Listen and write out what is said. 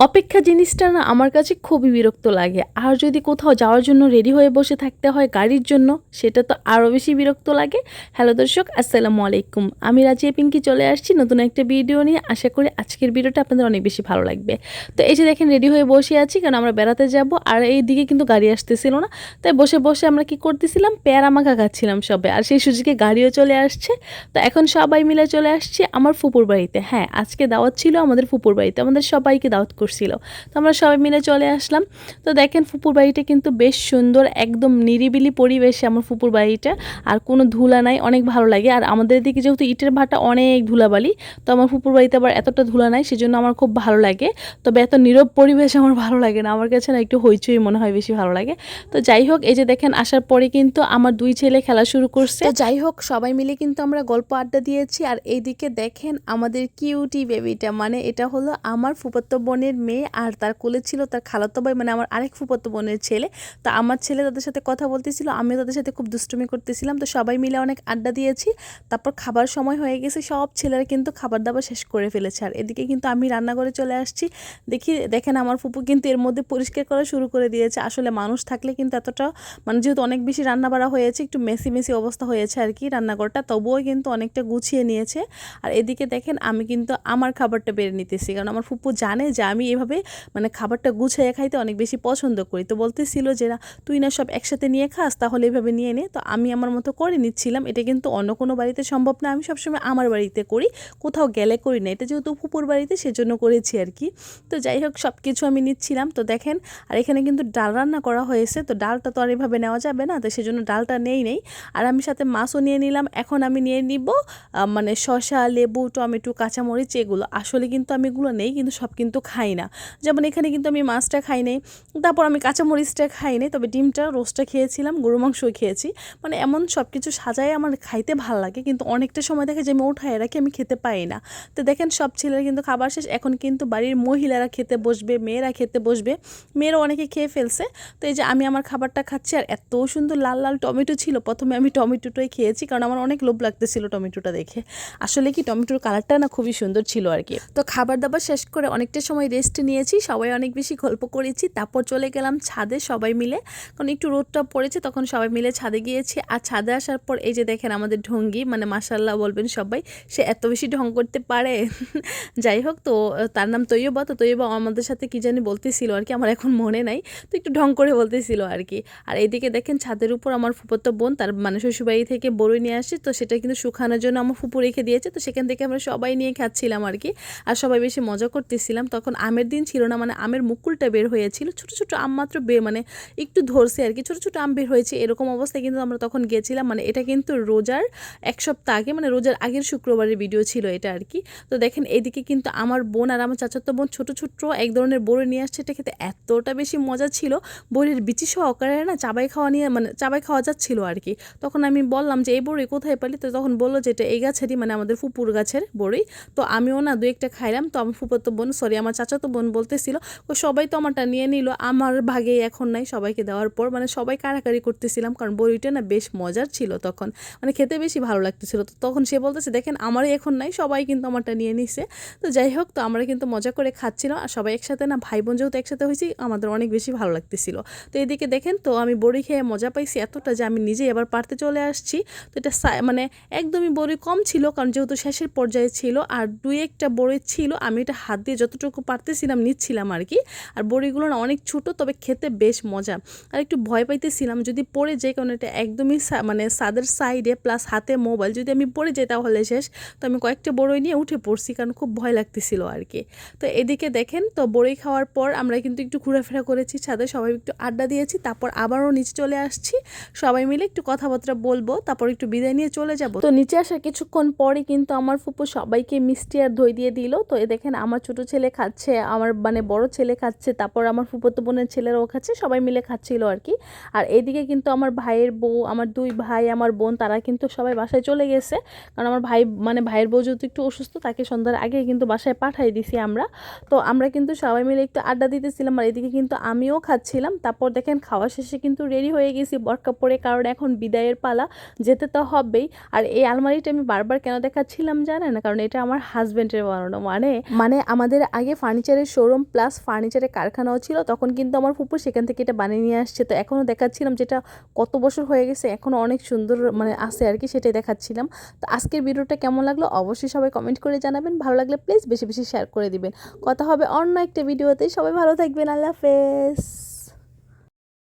অপেক্ষা জিনিসটা না আমার কাছে খুবই বিরক্ত লাগে। আর যদি কোথাও যাওয়ার জন্য রেডি হয়ে বসে থাকতে হয় গাড়ির জন্য, সেটা তো আরও বেশি বিরক্ত লাগে। হ্যালো দর্শক, আসসালামু আলাইকুম। আমি রাজিয়া পিঙ্কি চলে আসছি নতুন একটা ভিডিও নিয়ে। আশা করি আজকের ভিডিওটা আপনাদের অনেক বেশি ভালো লাগবে। তো এই যে দেখেন রেডি হয়ে বসে আছি, কারণ আমরা বেড়াতে যাব, আর এই দিকে কিন্তু গাড়ি আসতেছিল না। তাই বসে বসে আমরা কি করতেছিলাম? পেয়ারা মাখা খাচ্ছিলাম সবাই আর সেই সুযোগে গাড়িও চলে আসছে। তো এখন সবাই মিলে চলে আসছি আমার ফুপুর বাড়িতে। হ্যাঁ আজকে দাওয়াত ছিল আমাদের ফুপুর বাড়িতে। আমাদের সবাইকে দাওয়াত করছিল। তো আমরা সবাই মিলে চলে আসলাম। তো দেখেন ফুপুর বাড়িটা কিন্তু বেশ সুন্দর, একদম নিরিবিলি পরিবেশে আমার ফুপুর বাড়িটা। আর কোনো ধুলা নাই, অনেক ভালো লাগে। আর আমাদের দিকে যেহেতু ইটের ভাটা অনেক ধুলাবালি, তো আমার ফুপুর বাড়িতে আবার এতটা ধুলা নাই, সেজন্য আমার খুব ভালো লাগে। তবে এত নীরব পরিবেশ আমার ভালো লাগে না। আমার কাছে না একটু হইচই মনে হয়, বেশি ভালো লাগে। তো যাই হোক, এই যে দেখেন, আসার পরে কিন্তু আমার দুই ছেলে খেলা শুরু করছে। যাই হোক, সবাই মিলে কিন্তু আমরা গল্প আড্ডা দিয়েছি। আর এইদিকে দেখেন আমাদের কিউটি বেবিটা মানে এটা হলো আমার ফুপাত্ত বোনের মেয়ে আর তার কোলে ছিল তার খালাতো ভাই মানে আমার আরেক ফুপাত্ত বোনের ছেলে। তো আমার ছেলে তাদের সাথে কথা বলতেছিল, আমিও তাদের সাথে খুব দুষ্টুমি করতেছিলাম। তো সবাই মিলে অনেক আড্ডা দিয়েছি। তারপর খাবার সময় হয়ে গেছে, সব ছেলেরা কিন্তু খাবার দাবার শেষ করে ফেলেছে। আর এদিকে কিন্তু আমি রান্নাঘরে চলে আসছি। দেখি, দেখেন আমার ফুপু কিন্তু এর মধ্যে পরিষ্কার করা শুরু করে দিয়েছে। আসলে মানুষ থাকলে কিন্তু এতটা মানে যেহেতু অনেক বেশি রান্না বাড়া হয়েছে, একটু মেসি মেসি অবস্থা হয়েছে আর কি রান্নাঘরটা, তবুও কিন্তু অনেকটা গুছিয়ে নিয়েছে। আর এদিকে দেখেন, আমি কিন্তু আমার খাবারটা বেড়ে নিতেছি। কারণ আমার ফুপু জানে যে আমি এভাবে মানে খাবারটা গুছিয়ে খাইতে অনেক বেশি পছন্দ করি। তো বলতেছিল যে, না, তুই না সব একসাথে নিয়ে খাস, তাহলে এভাবে নিয়ে নে। তো আমি আমার মতো করে নিচ্ছিলাম। এটা কিন্তু অন্য কোনো বাড়িতে সম্ভব না। আমি সবসময় আমার বাড়িতে করি, কোথাও গেলে করি না। এটা যেহেতু ফুপুর বাড়িতে, সেজন্য করেছি আর কি। তো যাই হোক সব কিছু আমি নিচ্ছিলাম। তো দেখেন, আর এখানে কিন্তু ডাল রান্না করা হয়েছে। তো ডালটা তো আর এভাবে নেওয়া যাবে না। তো সেজন্য ডালটা নেই নেই। আর আমি সাথে মাছও নিয়ে নিলাম। এখন আমি নিয়ে নিব মানে শশা লেবু, টমেটো, কাঁচামরিচ, এগুলো। আসলে কিন্তু আমি এগুলো নেই, কিন্তু সব কিন্তু খাই না। যেমন এখানে কিন্তু আমি মাছটা খাই নাই, তারপর আমি কাঁচামরিচটা খাই নাই, তবে ডিমটা রোস্টটা খেয়েছিলাম গরু মাংসও খেয়েছি। মানে এমন সব কিছু সাজায় আমার খাইতে ভালো লাগে, কিন্তু অনেকটা সময় দেখে যে আমি উঠায় রাখি, আমি খেতে পাই না। তো দেখেন সব ছেলেরা কিন্তু খাবার শেষ, এখন কিন্তু বাড়ির মহিলারা খেতে বসবে, মেয়েরা খেতে বসবে, মেয়েরা অনেকে খেয়ে ফেলছে। তো এই যে আমি আমার খাবারটা খাচ্ছি, আর এত সুন্দর লাল লাল টমেটো ছিল, প্রথমে আমি টমেটোটাই খেয়েছি, কারণ আমার অনেক লোভ লাগতেছিল টমেটোটা দেখে। আসলে কি টমেটোর কালারটা না খুবই সুন্দর ছিল আর কি। তো খাবার দাবার শেষ করে অনেকটা সময় রেস্ট নিয়েছি, সবাই অনেক বেশি গল্প করেছি, তারপর চলে গেলাম ছাদে সবাই মিলে। কারণ একটু রোদটা পড়েছে, তখন সবাই মিলে ছাদে গিয়েছি। আর ছাদে আসার পর এই যে দেখেন আমাদের ঢঙ্গি মানে মাসাল্লাহ বলবেন সবাই, সে এত বেশি ঢং করতে পারে। যাই হোক, তো তার নাম তৈয়বা, তো তৈয়বা আমাদের সাথে কি জানি বলতেছিল আর কি, আমার এখন মনে নাই, তো একটু ঢং করে বলতেছিল আর কি। আর এইদিকে দেখেন ছাদের উপর আমার ফুপতো বোন, তার মানে শ্বশুরবাড়ি থেকে বড়ই নিয়ে আসছে তো সেটা কিন্তু শুকানোর জন্য আমার ফুপু রেখে দিয়েছে, তো সেখান থেকে আমরা সবাই নিয়ে খাচ্ছিলাম আর কি। আর সবাই বেশি মজা করতেছিলাম, তখন আমের দিন ছিল না মানে আমের মুকুলটা বের হয়েছিল। ছোট ছোট আম মাত্র বে মানে একটু ধরছে আর কি। ছোট ছোট আম বের হয়েছে এরকম অবস্থায় কিন্তু আমরা তখন গেছিলাম। মানে এটা কিন্তু রোজার এক সপ্তাহ আগে মানে রোজার আগের শুক্রবারের ভিডিও ছিল এটা আর কি। তো দেখেন এদিকে কিন্তু আমার বোন আর আমার চাচাতো বোন ছোট ছোট এক ধরনের বড়ি নিয়ে আসছে। এটা খেতে এতটা বেশি মজা ছিল। বড়ির বিচি সহকারে না চাবাই খাওয়া নিয়ে মানে চাবাই খাওয়া যাচ্ছিল আর কি। তখন আমি বললাম যে, এই বড়ি কোথায় পালি? তো তখন বলল যে, এটা এই গাছেরই মানে আমাদের ফুপুর গাছের বড়ি। তো আমিও না দু একটা খাইলাম। তো আমার ফুপাতো বোন সরি আমার চাচাতো বোন বলতেছিল সবাই তো আমারটা নিয়ে নিল, আমার ভাগে এখন নাই সবাইকে দেওয়ার পর। মানে সবাই কারাকারি করতেছিলাম, কারণ বড়িটা না বেশ মজার ছিল তখন মানে খেতে বেশি ভালো লাগতেছিল। তো তখন সে বলতেছে, দেখেন, আমারই এখন নাই, সবাই কিন্তু আমারটা নিয়ে নিছে। তো যাই হোক, তো আমরা কিন্তু মজা করে খাচ্ছিলাম আর সবাই একসাথে না ভাই বোন যেহেতু একসাথে হয়েছি, আমাদের অনেক বেশি ভালো লাগতেছিল। তো এদিকে দেখেন, তো আমি বড়ি খেয়ে মজা পাইছি এতটা যে আমি নিজেই এবার পারতে চলে আসছি। তো এটা মানে একদমই বড়ি কম ছিল, কারণ যেহেতু শেষের পর্যায়ে ছিল, আর দুই একটা বড়ি ছিল, আমি এটা হাত দিয়ে যতটুকু পারতেছিলাম নিচ্ছিলাম আর কি। আর বড়িগুলো না অনেক ছোট, তবে খেতে বেশ মজা। আর একটু ভয় পাইতেছিলাম, যদি পড়ে যাই কারণ এটা একদমই মানে সাদের সাইডে প্লাস হাতে মোবাইল যদি আমি পড়ে যাই তাহলে শেষ। তো আমি কয়েকটা বড়ই নিয়ে উঠে পড়ছি, কারণ খুব ভয় লাগতেছিল আর কি। তো এদিকে দেখেন, তো বড়ি খাওয়ার পর আমরা কিন্তু একটু ঘোরাফেরা করেছি ছাদে, সবাই একটু আড্ডা দিয়েছি, তারপর আবারও নিচে চলে আসছি। সবাই মিলে একটু কথাবার্তা বলব, তারপর একটু বিদায় নিয়ে চলে যাব। তো নিচে আসার কিছুক্ষণ পরে কিন্তু আমার ফুপু সবাইকে মিষ্টি আর দই দিয়ে দিল। তো এ দেখেন, আমার ছোট ছেলে খাচ্ছে আমার মানে বড় ছেলে খাচ্ছে, তারপর আমার ফুপতো বোনের ছেলেরাও খাচ্ছে, সবাই মিলে খাচ্ছিল আর কি। আর এদিকে কিন্তু আমার ভাইয়ের বউ, আমার দুই ভাই, আমার বোন, তারা কিন্তু সবাই বাসায় চলে গেছে। কারণ আমার ভাই মানে ভাইয়ের বউ যেহেতু একটু অসুস্থ, তাকে সন্ধ্যার আগে কিন্তু বাসায় পাঠাই দিছি আমরা। তো আমরা কিন্তু সবাই মিলে একটু আড্ডা দিতেছিলাম আর এদিকে কিন্তু আমিও খাচ্ছিলাম। তারপর দেখেন খাওয়া শেষে কিন্তু রেডি হয়ে গেছি বরকা পরে কারণ এখন বিদায়ের পালা, যেতে তো হবেই। আর এই আলমারিটা আমি বারবার কেন দেখাচ্ছিলাম জানেন? কারণ এটা আমার হাজব্যান্ডের বানানো মানে মানে আমাদের আগে ফার্নিচার ফার্নিচারের শোরুম প্লাস ফার্নিচারের কারখানাও ছিল। তখন কিন্তু আমার ফুপুর সেখান থেকে এটা বানিয়ে নিয়ে আসছে। তো এখনও দেখাচ্ছিলাম যেটা কত বছর হয়ে গেছে, এখনও অনেক সুন্দর মানে আছে আর কি, সেটাই দেখাচ্ছিলাম। তো আজকের ভিডিওটা কেমন লাগল অবশ্যই সবাই কমেন্ট করে জানাবেন। ভালো লাগলে প্লিজ বেশি বেশি শেয়ার করে দিবেন। কথা হবে অন্য একটা ভিডিওতে। সবাই ভালো থাকবেন। আল্লাহ হাফেজ।